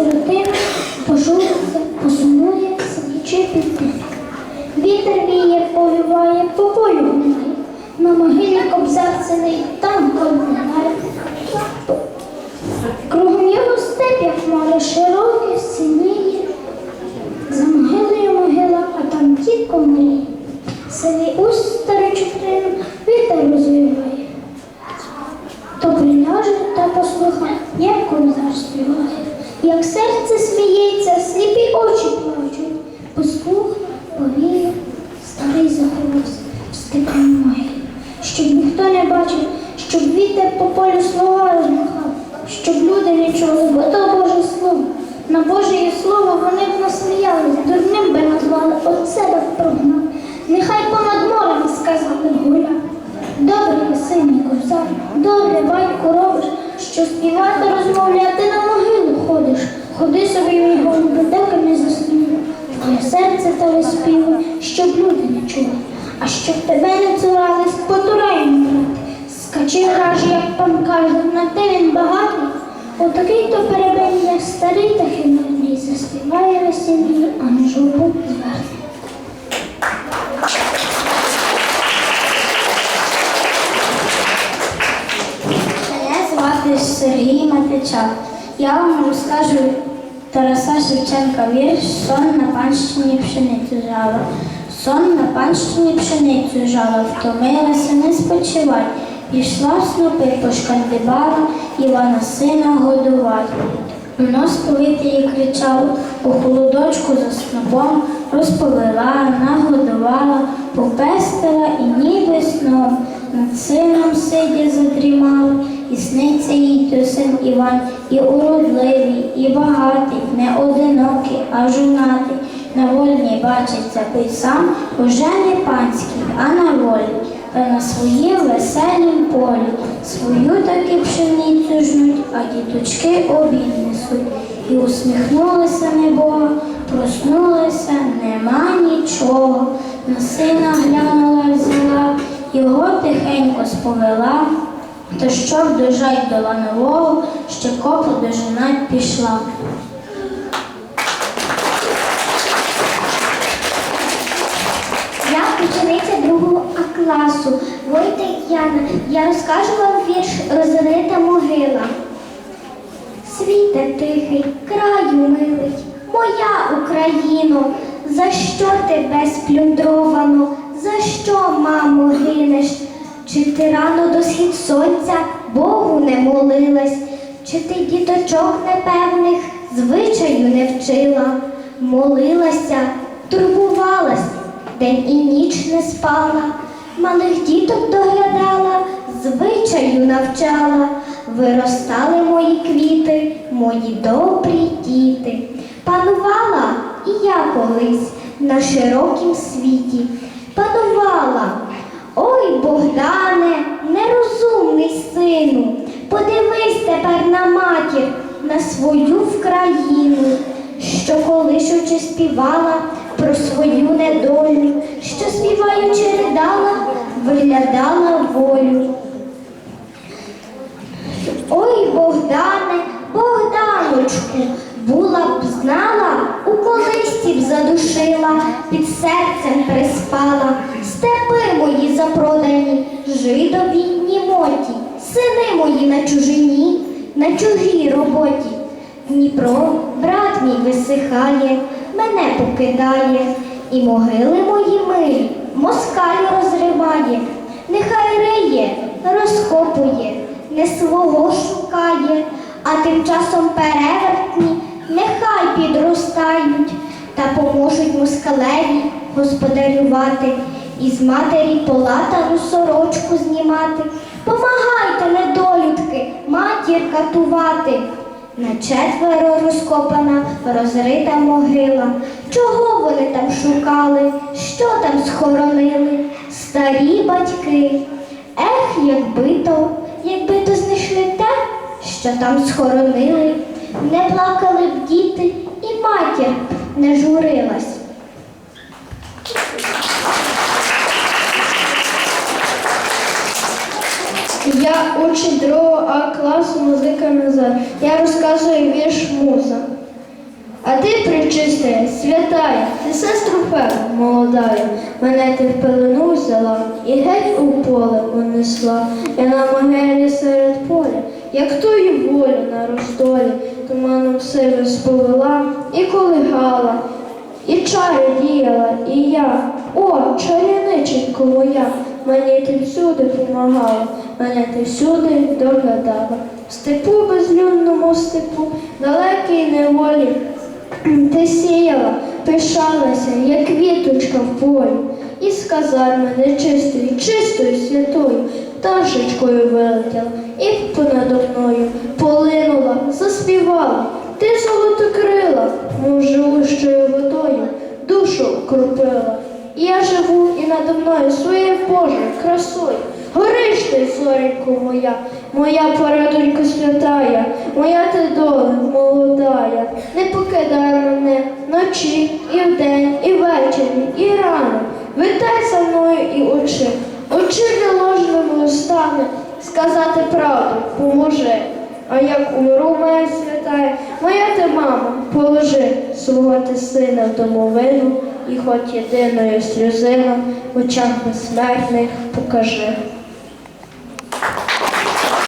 сиротина пожуриться, посумує, сидячи під тим. Вітер віє, повіває, по полю гуляє, на могилі кобзар сидить, там колінає. Кругом його степ, як море широке, синіє, за могилою могила, а там тітко мріє. Сивий старий чуприну вітер розвиває. То приляже та послухай, як кобзар співає, як серце сміється, сліпі очі плачуть, послух повіє, старий заховався в степі могилі, щоб ніхто не бачив, щоб вітер по полю слова розмахав, щоб люди не чули, бо то Боже слово. На Боже слово вони б насміялись, дурним би назвали, от себе б прогнав. Нехай понад морем сказали гуля. Добре, сині кобзар, добре, батько, робиш, що співати, розмовляти на могилу ходиш. Ходи собі, мій голубе, доки не заснули. Твоє серце та виспівує, щоб люди не чули. А щоб тебе не цурались, потураємо брати. Скачи граж, як пан каже, на те він багатий. Отакий то перебення, старий та химерний, заспіває весільний, а не журбу зверне. Мене звати Сергій Матичак. Я вам розкажу Тараса Шевченка вірш Сон на панщині пшеницю жала. Сон на панщині пшеницю жала, втомилася, не спочивай. Пішла в снопи пошкандибала, Івана сина годувати. Нос повітрі кричало, у холодочку за снопом розповела, нагодувала, попестила і ніби сном над сином сидя задрімала, і сниться їй то син Іван, і уродливий, і багатий, не одинокий, а жонатий. На вольні бачиться той сам, уже не панський, а на волі, та на своїм веселім полі. Свою таки пшеницю жнуть, а діточки обід несуть. І усміхнулися небога, проснулися, нема нічого. На сина глянула, взяла, його тихенько сповела, то щоб дожать до ланового, ще копу дожинать пішла. Я учениця другого А класу, Войтик Яна. Я розкажу вам вірш Розрита могила. Світе тихий, краю милий, моя Україно, за що тебе сплюндровано, за що, мамо, гинеш? Чи ти рано до схід сонця Богу не молилась, чи ти діточок непевних звичаю не вчила, молилася, турбувалась, день і ніч не спала, малих діток доглядала, звичаю навчала, виростали мої квіти, мої добрі діти. Панувала і я колись на широкім світі. Богдане, нерозумний сину, подивись тепер на матір, на свою вкраїну, що колишучи співала про свою недолю, що співаючи ридала, виглядала волю. Ой, Богдане, Богданочку, була б знала, колисті задушила, під серцем приспала, степи мої запродані, жидові німоті, сини мої на чужині, на чужій роботі. Дніпро, брат мій висихає, мене покидає, і могили мої милі, москаль розриває, нехай риє, розкопує, не свого шукає, а тим часом перевертні нехай підростають та поможуть москалеві господарювати, із матері полатану сорочку знімати. Помагайте, недолюдки, матір катувати. На четверо розкопана, розрита могила. Чого вони там шукали? Що там схоронили? Старі батьки. Ех, якби то, якби то знайшли те, що там схоронили, не плакали б діти, і матір не журилась. Я учень другого А класу музика Назар. Я розказую вірш муза. А ти, пречистая, святая, ти сестру Феру молодая, мене ти в пелену взяла і геть у поле унесла, я на могилі серед поля, як тою волю на роздолі, туманом сиву сповела і колигала, і чари діяла, і я, о, чарівниченько моя, мені ти всюди помагала, мене ти всюди доглядала. В степу безлюдному степу, далекій неволі, ти сіяла, пишалася, як квіточка в полі, і з казарми нечистою, чистою святою, пташечкою вилетіла, і понадо мною полинула, заспівала. Ти золотокрила, мов живущою водою, душу окропила. Я живу і надо мною своєю Божою красою. Гориш ти, зоренько моя, моя порадонько святая, моя ти доля молодая, не покидай мене вночі, і вдень, і ввечері, і рано. Витай за мною і очи, очи неложними устами, сказати правду, поможи. А як умру, моя святая, моя ти мама, положи свого ти сина в домовину, і хоч єдиною сльозину в очах безсмертних покажи.